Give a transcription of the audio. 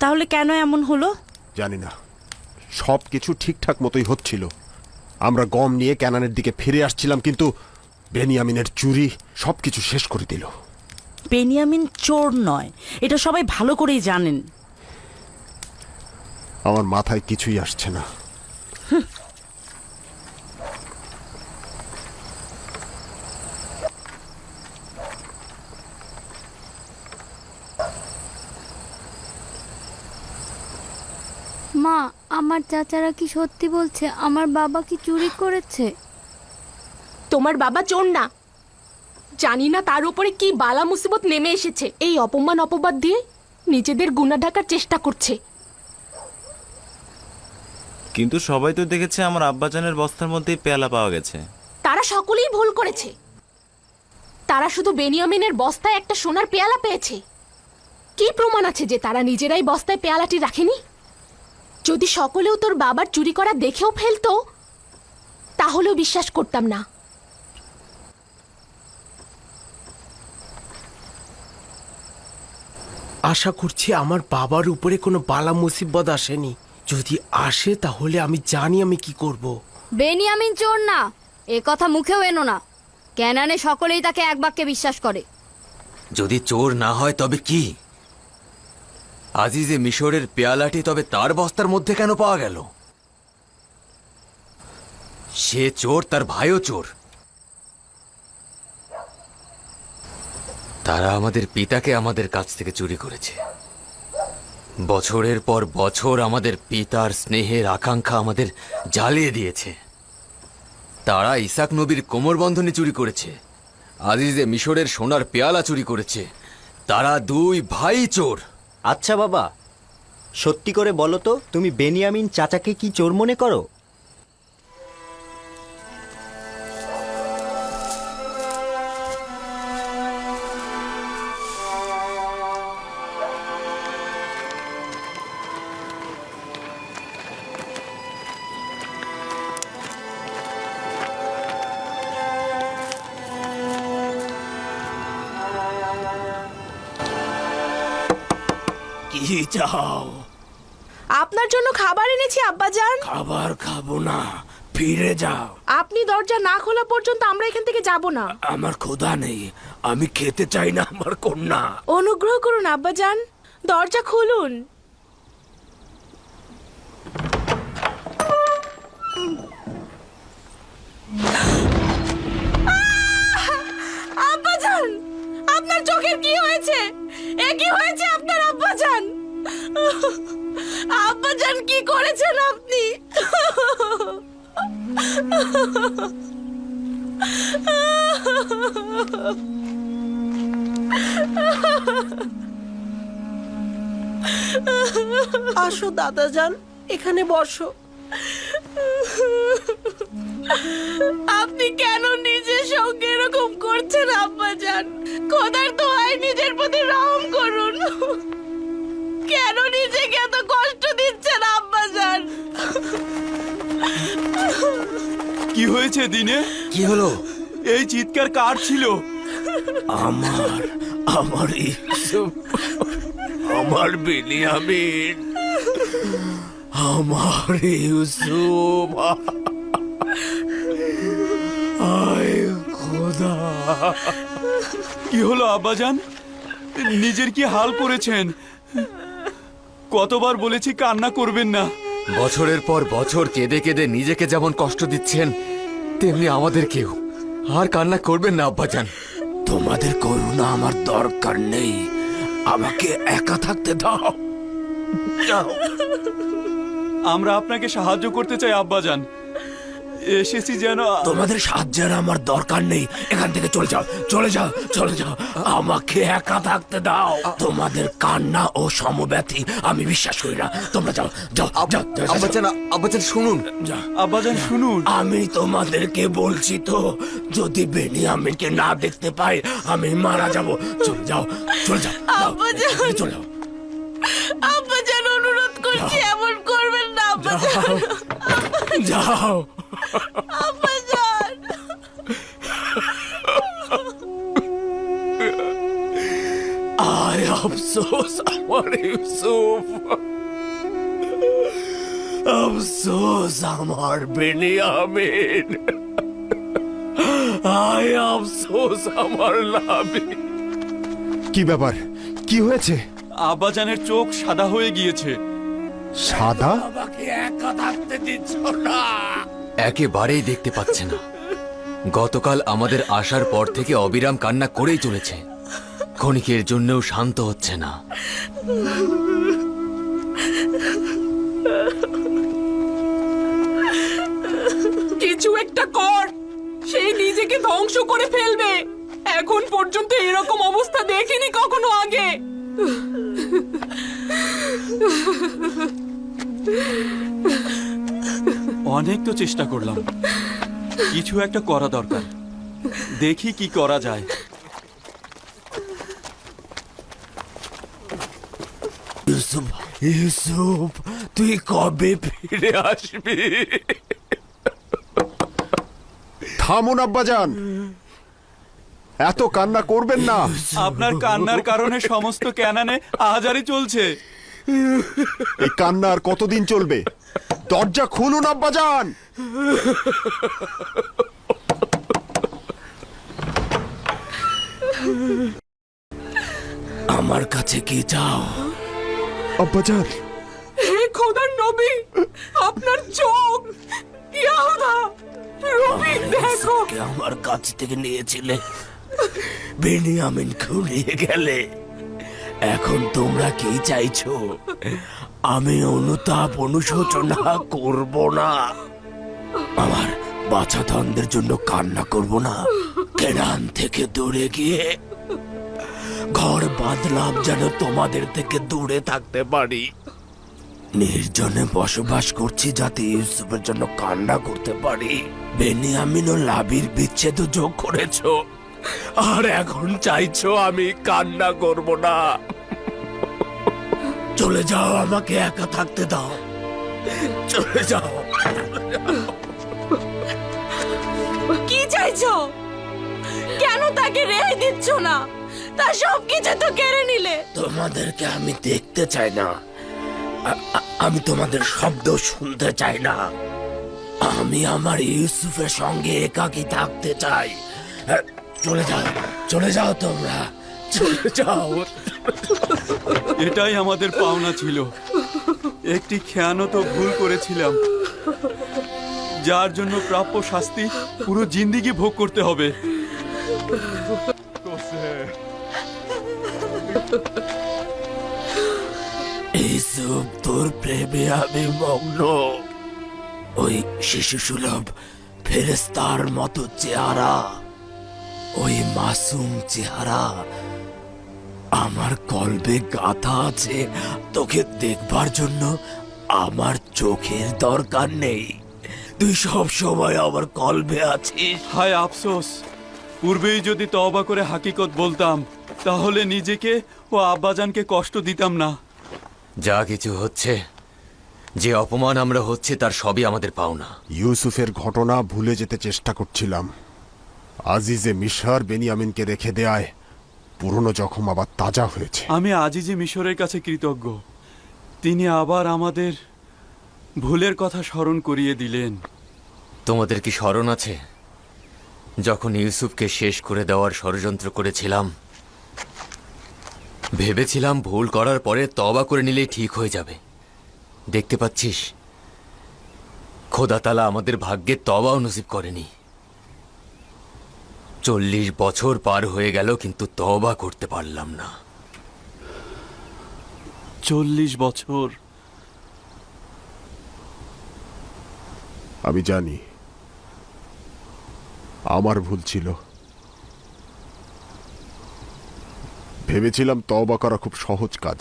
তাহলে কেন এমন হলো? জানি না। সব কিছু ঠিকঠাক মতোই হচ্ছিল। আমরা গম নিয়ে ক্যানানের দিকে ফিরে আসছিলাম কিন্তু বেনিয়ামিনের চুরি সব কিছু শেষ করে দিল। বেনিয়ামিন চোর নয় এটা সবাই ভালো করেই জানেন। আমার মাথায় কিছুই আসছে না মা আমার চাচারা কি সত্যি বলছে? আমার বাবা কি চুরি করেছে? তোমার বাবা চোর না। জানি না তার উপরে কি বালা মুসিবত নেমে এসেছে। এই অপমান অপবাদ দিয়ে নিজেদের গুণা ঢাকার চেষ্টা করছে। কিন্তু সবাই তো দেখেছে আমার আব্বাজানের বস্তার মধ্যেই পেয়ালা পাওয়া গেছে। তারা সকলেই ভুল করেছে। তারা শুধু বেনিয়ামিনের বস্তায় একটা সোনার পেয়ালা পেয়েছে। কি প্রমাণ আছে যে তারা নিজেরাই বস্তায় পেয়ালাটি রাখেনি? যদি সকলেও তোর বাবার চুরি করা দেখেও ফেলতো তাহলেও বিশ্বাস করতাম না। আশা করছি আমার বাবার উপরে কোনো বালা মুসিবত আসেনি। যদি আসে তাহলে আমি জানি আমি কি করব। বেনিয়ামিন চোর না এ কথা মুখেও এনো না। ক্যানানে সকলেই তাকে এক বাক্যে বিশ্বাস করে। যদি চোর না হয় তবে কি? আজিজে মিশরের পেয়ালাটি তবে তার বস্তার মধ্যে কেন পাওয়া গেল? সে চোর তার ভাইও চোর। তারা আমাদের পিতাকে আমাদের কাছ থেকে চুরি করেছে। বছরের পর বছর আমাদের পিতার স্নেহের আকাঙ্ক্ষা আমাদের জ্বালিয়ে দিয়েছে। তারা ইসাক নবীর কোমরবন্ধনী চুরি করেছে। আজিজে মিশরের সোনার পেয়ালা চুরি করেছে। তারা দুই ভাই চোর। আচ্ছা বাবা সত্যি করে বলো তো তুমি বেনিয়ামিন চাচাকে কি চোর মনে করো? কি চাও? আপনার জন্য খাবার এনেছি আব্বাজান। খাবার খাব না ফিরে যাও। আপনি দরজা না খোলা পর্যন্ত আমরা এখান থেকে যাব না। আমার ক্ষুধা নেই আমি খেতে চাই না আমার কন্যা। অনুগ্রহ করুন আব্বাজান। দরজা খুলুন। আব্বাজান আপনার চোখের কি হয়েছে? এ কি হয়েছে আব্বাজান কি করেছেন আপনি? আসো দাদাজান এখানে বসো। আপনি কেন নিজের সঙ্গে এরকম করছেন আব্বাজান? খোদার দোহাই নিজের প্রতি রহম করুন। হয়েছে দিনে? কি হলো? এই চিৎকার কার ছিল? আমার আমার ইউসুফ আমার বেনিয়ামিন আমার ইউসুফ আয় খোদা। কি হলো আব্বাজান? নিজের কি হাল করেছেন? কতবার বলেছি কান্না করবেন না। বছরের পর বছর কেঁদে কেঁদে নিজেকে যেমন কষ্ট দিচ্ছেন তেমনি আমাদের কেউ আর কান্না করবেন না আব্বাজান। তোমাদের করুণা আমার দরকার নেই। আমাকে একা থাকতে দাও। আমরা আপনাকে সাহায্য করতে চাই আব্বাজান। এসেছি যেন তোমাদের সাহায্যের আমার দরকার নেই। এখান থেকে চলে যাও চলে যাও চলে যাও। আমাকে একা থাকতে দাও। তোমাদের কান্না ও সমব্যথী আমি বিশ্বাস করি না। তোমরা যাও যাও আব্বাজান আব্বাজান শুনুন। আব্বাজান শুনুন। আমি তোমাদেরকে বলছি তো যদি বেনিয়ামিনকে না দেখতে পাই আমি মারা যাব। চলে যাও চলে যাও যাও, চলে যাও। আব্বাজান অনুরোধ করছি এমন করবেন না আব্বাজান। যাও। আয় আফসোস আমার ইউসুফ। আফসোস আমার বেনিয়ামিন। আয় আফসোস আমার লাভি কি ব্যাপার? কি হয়েছে? আব্বাজানের চোখ সাদা হয়ে গিয়েছে। সাদা? একেবারেই দেখতে পাচ্ছে না। গতকাল আমাদের আসার পর থেকে অবিরাম কান্না করেই চলেছে। ক্ষণিকের জন্যও শান্ত হচ্ছে না। কিছু একটা কর। সেই নিজেকে ধ্বংস করে ফেলবে। এখন পর্যন্ত এরকম অবস্থা দেখিনি কখনো আগে। অনেক তো চেষ্টা করলাম। কিছু একটা করা দরকার। দেখি কি করা যায়। ইউসুফ ইউসুফ তুই কবে ফিরে আসবি? থামুন আব্বাজান। এত কান্না করবেন না। আপনার কান্নার কারণে সমস্ত ক্যানানে আহাজারি চলছে। এই কান্না আর কতদিন চলবে? দরজা খুলুন আব্বাজান! আমার কাছে কি চাও? আব্বাজান! হে খোদার নবী আপনার চোখ! ইয়াহুদা রবি দেখো! আমার কাছ থেকে নিয়েছিলে। বেনিয়ামিন খুলিয়ে গেলে। এখন তোমরা কি চাইছো? আমি অনুতাপ অনুশোচনা করব না। আমার বাছাধনদের জন্য কান্না করব না। কেরান থেকে দূরে গিয়ে ঘর বাঁধলাম যেন তোমাদের থেকে দূরে থাকতে পারি। নির্জনে বসবাস করছি যাতে ইউসুফের জন্য কান্না করতে পারি। বেনিয়ামিন ও লাবির বিচ্ছেদ যোগ করেছ। আর এখন চাইছো আমি কান্না করব না। চলে যাও আমাকে একা থাকতে দাও। চলে যাও। কি চাইছো? কেন তাকে রেহাই দিচ্ছ না? তার সব কিছু তো কেড়ে নিলে। তোমাদেরকে আমি দেখতে চাই না। আমি তোমাদের শব্দ শুনতে চাই না। আমি আমার ইউসুফের সঙ্গে একাকি থাকতে চাই। চলে যাও চলে যাও তোমরা চলে যাও। এটাই আমাদের পাওনা ছিল। একটি খেয়ানত ভুল করেছিলাম। যার জন্য প্রাপ্য শাস্তি পুরো জিন্দিগি ভোগ করতে হবে। ইউসুফ তোর প্রেমে আমি মগ্ন। ওই শিশু সুলভ ফেরেস্তার মতো চেহারা। ওই মাসুম চেহারা। আমার কলবে গাথা আছে। তোকে দেখবার জন্য আমার চোখের দরকার নেই। তুই সব সময় আমার কলবে আছিস। হায় আফসোস। পূর্বেই যদি তবা করে হাকিকত বলতাম তাহলে নিজেকে ও আব্বাজানকে কষ্ট দিতাম না। যা কিছু হচ্ছে যে অপমান আমরা হচ্ছে তার সবই আমাদের পাওনা। ইউসুফের ঘটনা ভুলে যেতে চেষ্টা করছিলাম। আজিজে মিশর বেনিয়ামিনকে রেখে দেয়ায় পুরনো জখম আবার তাজা হয়েছে। আমি আজিজে মিশরের কাছে কৃতজ্ঞ। তিনি আবার আমাদের ভুলের কথা স্মরণ করিয়ে দিলেন। তোমাদের কি স্মরণ আছে? যখন ইউসুফকে শেষ করে দেওয়ার ষড়যন্ত্র করেছিলাম ভেবেছিলাম ভুল করার পরে তবা করে নিলেই ঠিক হয়ে যাবে। দেখতে পাচ্ছিস খোদাতালা আমাদের ভাগ্যে তবাও নসিব করেনি। চল্লিশ বছর পার হয়ে গেল কিন্তু তবা করতে পারলাম না। চল্লিশ বছর? আমি জানি আমার ভুল ছিল। ভেবেছিলাম তওবা করা খুব সহজ কাজ।